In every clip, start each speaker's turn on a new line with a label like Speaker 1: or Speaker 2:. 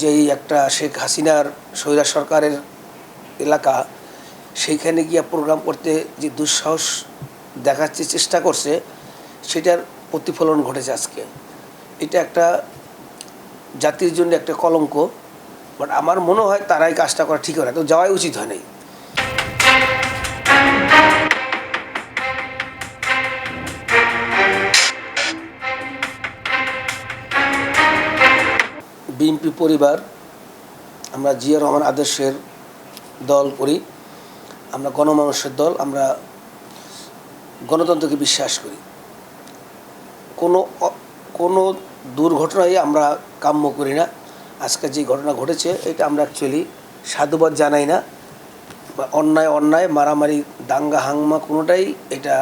Speaker 1: যেই একটা শেখ হাসিনার স্বৈরাজ সরকারের এলাকা, সেইখানে গিয়ে প্রোগ্রাম করতে যে দুঃসাহস দেখাচ্ছে, চেষ্টা করছে, সেটার প্রতিফলন ঘটেছে আজকে। এটা একটা জাতির জন্য একটা কলঙ্ক বাট আমার মনে হয় তারাই কাজটা করা ঠিক হয় না। তো যাওয়াই উচিত হয় নাই। বিএনপি পরিবার, আমরা জিয়া রহমান আদর্শের দল করি, আমরা গণমানুষের দল, আমরা গণতন্ত্রকে বিশ্বাস করি। কোনো কোনো দুর্ঘটনাই আমরা কাম্য করি না। আজকে যে ঘটনা ঘটেছে, এটা আমরা অ্যাকচুয়ালি সাধুবাদ জানাই না। অন্যায় অন্যায়, মারামারি, দাঙ্গা হাঙ্গমা কোনোটাই এটা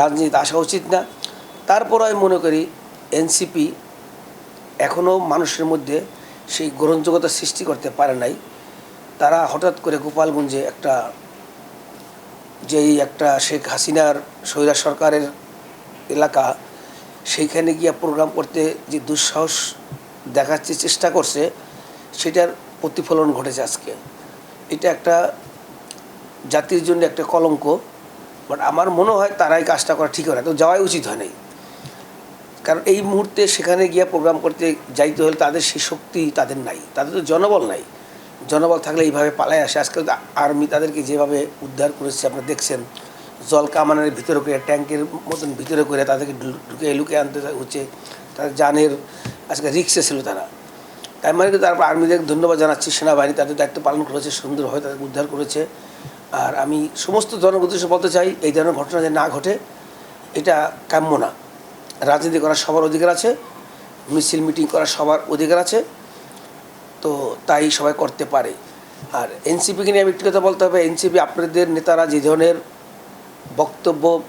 Speaker 1: রাজনীতিতে আসা উচিত না। তারপর আমি মনে করি, এনসিপি এখনও মানুষের মধ্যে সেই গ্রহণযোগ্যতা সৃষ্টি করতে পারে নাই। তারা হঠাৎ করে গোপালগঞ্জে একটা যেই একটা শেখ হাসিনার স্বৈরাজ সরকারের এলাকা, সেইখানে গিয়ে প্রোগ্রাম করতে যে দুঃসাহস দেখাচ্ছে, চেষ্টা করছে, সেটার প্রতিফলন ঘটেছে আজকে। এটা একটা জাতির জন্য একটা কলঙ্ক বাট আমার মনে হয় তারাই কাজটা করা ঠিক হয় না। তো যাওয়াই উচিত হয় নাই। কারণ এই মুহূর্তে সেখানে গিয়ে প্রোগ্রাম করতে যাইতে হলে তাদের সেই শক্তি তাদের নাই। তাদের তো জনবল নাই। জনবল থাকলে এইভাবে পালায় আসে। আজকাল আর্মি তাদেরকে যেভাবে উদ্ধার করেছে, আপনারা দেখছেন। জল কামানের ভিতরে করে, ট্যাঙ্কের মতন ভিতরে করে তাদেরকে ঢুকে লুকে আনতে হচ্ছে। তাদের জানের আজকে রিক্সে ছিল তারা। তাই মানে তারপর আর্মিদের ধন্যবাদ জানাচ্ছি। সেনাবাহিনী তাদের দায়িত্ব পালন করেছে সুন্দরভাবে তাদেরকে উদ্ধার করেছে। আর আমি সমস্ত উদ্দেশ্যে বলতে চাই, এই ধরনের ঘটনা যে না ঘটে, এটা কাম্য না। রাজনীতি করার সবার অধিকার আছে, মিছিল, মিটিং করার সবার অধিকার আছে, তো তাই সবাই করতে পারে। আর এনসিপিকে নিয়ে আমি একটি কথা বলতে হবে, এনসিপি আপনাদের নেতারা যে ধরনের বক্তব্য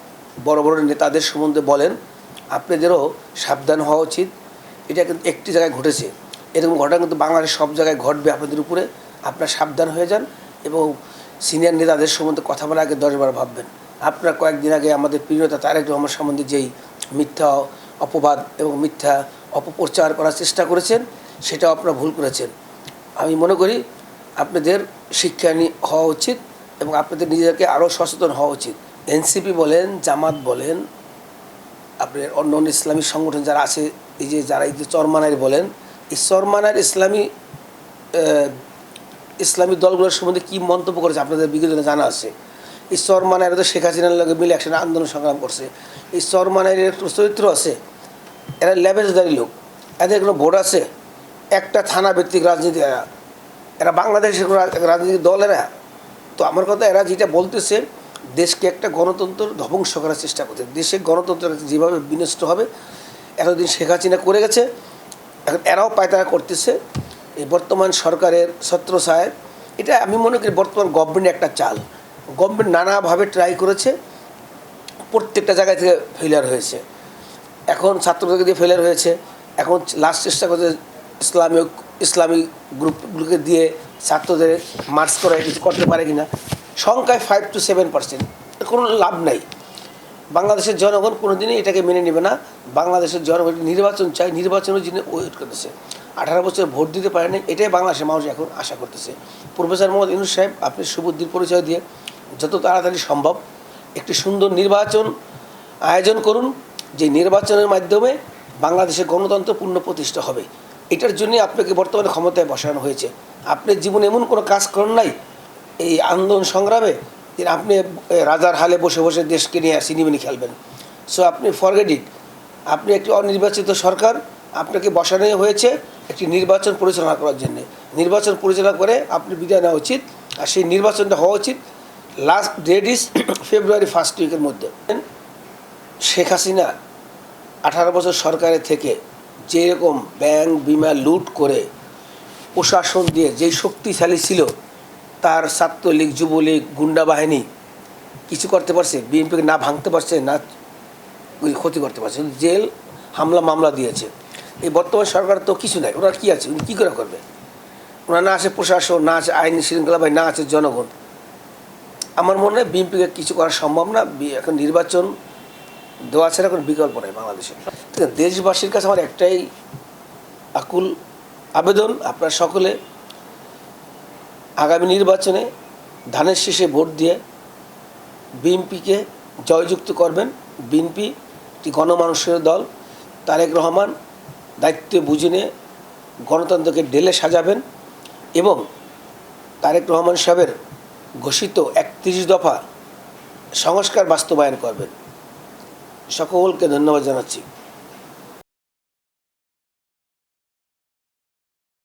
Speaker 1: বড় বড় নেতাদের সম্বন্ধে বলেন, আপনাদেরও সাবধান হওয়া উচিত। এটা কিন্তু একটি জায়গায় ঘটেছে। এরকম ঘটনা কিন্তু বাংলাদেশের সব জায়গায় ঘটবে আপনাদের উপরে। আপনারা সাবধান হয়ে যান এবং সিনিয়র নেতাদের সম্বন্ধে কথা বলার আগে দশবার ভাববেন। আপনারা কয়েকদিন আগে আমাদের প্রিয় নেতা তারেক রহমান সম্বন্ধে যেই মিথ্যা অপবাদ এবং মিথ্যা অপপ্রচার করার চেষ্টা করেছেন, সেটাও আপনারা ভুল করেছেন। আমি মনে করি আপনাদের শিক্ষা হওয়া উচিত এবং আপনাদের নিজেদেরকে আরও সচেতন হওয়া উচিত। এনসিপি বলেন, জামাত বলেন আপনার অন্য অন্য ইসলামী সংগঠন যারা আছে, এই যে যারা এই যে চরমানায় বলেন, এই চরমানার ইসলামী ইসলামী দলগুলোর সম্বন্ধে কী মন্তব্য করেছে আপনাদের দিনে জানা আছে? এই চরমানায় তো শেখ হাসিনার লগে মিলে একসাথে আন্দোলন সংগ্রাম করছে। এই একটু চরিত্র আছে, এরা ল্যাবেজদারি লোক। এদের কোনো ভোট আছে? একটা থানা ভিত্তিক রাজনীতি এরা। এরা বাংলাদেশের রাজনৈতিক দল এরা? তো আমার কথা, এরা যেটা বলতেছে, দেশকে একটা গণতন্ত্র ধ্বংস করার চেষ্টা করছে। দেশে গণতন্ত্র যেভাবে বিনষ্ট হবে, এতদিন শেখ হাসিনা করে গেছে। এখন এরাও পায়তারা করতেছে। এই বর্তমান সরকারের ছত্রছায় এটা আমি মনে করি বর্তমান গভর্নমেন্ট একটা চাল। গভর্নমেন্ট নানাভাবে ট্রাই করেছে, প্রত্যেকটা জায়গা থেকে ফেলিয়ার হয়েছে। এখন ছাত্রদেরকে দিয়ে ফেলিয়ার হয়েছে, এখন লাস্ট চেষ্টা করছে ইসলামী ইসলামিক গ্রুপগুলোকে দিয়ে ছাত্রদের মার্চ করে কিছু করতে পারে কিনা। সংখ্যায় ফাইভ টু সেভেন পার্সেন্ট কোনো লাভ নাই। বাংলাদেশের জনগণ কোনোদিনই এটাকে মেনে নেবে না। বাংলাদেশের জনগণ নির্বাচন চাই নির্বাচনের জন্য ওয়েট করতেছে। আঠারো বছর ভোট দিতে পারেনি, এটাই বাংলাদেশের মানুষ এখন আশা করতেছে। প্রফেসর মোহাম্মদ ইউনুস সাহেব, আপনি সুবুদ্ধির পরিচয় দিয়ে যত তাড়াতাড়ি সম্ভব একটি সুন্দর নির্বাচন আয়োজন করুন, যে নির্বাচনের মাধ্যমে বাংলাদেশের গণতন্ত্র পূর্ণ প্রতিষ্ঠা হবে। এটার জন্যই আপনাকে বর্তমানে ক্ষমতায় বসানো হয়েছে। আপনার জীবনে এমন কোনো কাজ করেন নাই, এই আন্দোলন সংগ্রামে, যে আপনি রাজার হালে বসে বসে দেশকে নিয়ে সিনেমিনি খেলবেন। সো আপনি ফরগেট ইট আপনি একটি অনির্বাচিত সরকার, আপনাকে বসানো হয়েছে একটি নির্বাচন পরিচালনা করার জন্য। নির্বাচন পরিচালনা করে আপনি বিদায় নেওয়া উচিত, আর সেই নির্বাচনটা হওয়া উচিত। Last date is February first উইকের মধ্যে। শেখ হাসিনা আঠারো বছর সরকারের থেকে যেরকম ব্যাংক বিমা লুট করে প্রশাসন দিয়ে যেই শক্তিশালী ছিল, তার ছাত্রলীগ, যুবলীগ, গুন্ডা বাহিনী কিছু করতে পারছে, বিএনপিকে না ভাঙতে পারছে, না ক্ষতি করতে পারছে জেল, হামলা, মামলা দিয়েছে। এই বর্তমান সরকার তো কিছু নাই, ওরা কী আছে, উনি কী করে করবে? ওরা না আছে প্রশাসন, না আছে আইন শৃঙ্খলা বাহিনী, না আছে জনগণ। আমার মনে হয় বিএনপিকে কিছু করা সম্ভব না। এখন নির্বাচন দেওয়া ছাড়া কোনো বিকল্প নেই বাংলাদেশে। দেশবাসীর কাছে আমার একটাই আকুল আবেদন, আপনারা সকলে আগামী নির্বাচনে ধানের শেষে ভোট দিয়ে বিএনপিকে জয়যুক্ত করবেন। বিএনপি একটি গণমানুষের দল, তারেক রহমান দায়িত্ব বুঝে নিয়ে গণতন্ত্রকে ডেলে সাজাবেন এবং তারেক রহমান সাহেবের ঘোষিত একত্রিশ দফা সংস্কার বাস্তবায়ন করবেন। সকলকে ধন্যবাদ জানাচ্ছি।